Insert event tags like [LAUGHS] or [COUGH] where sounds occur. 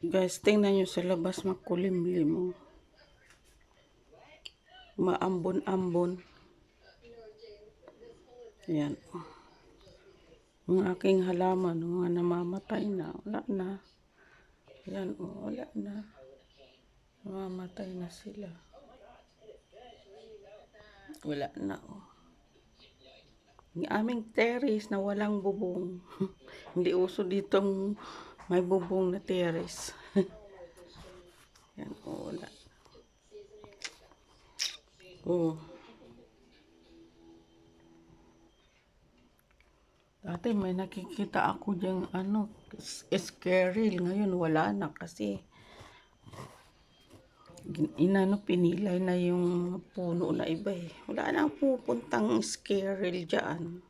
Guys, tingnan nyo sa labas makulimlim oh. Maambon-ambon. Yan. Ang aking halaman, mga namamatay na. Wala na. Yan, oh, wala na. Namamatay na sila. Wala na, oh. Yung aming terrace na walang bubong. [LAUGHS] Hindi uso ditong may bubong na terrace. [LAUGHS] Yan, oh, wala. Oh. Dati may nakikita ako diyang ano, s- squirrel. Ngayon wala na kasi inano pinilay na yung puno na iba eh. Wala nang pupuntang squirrel dyan. Oo.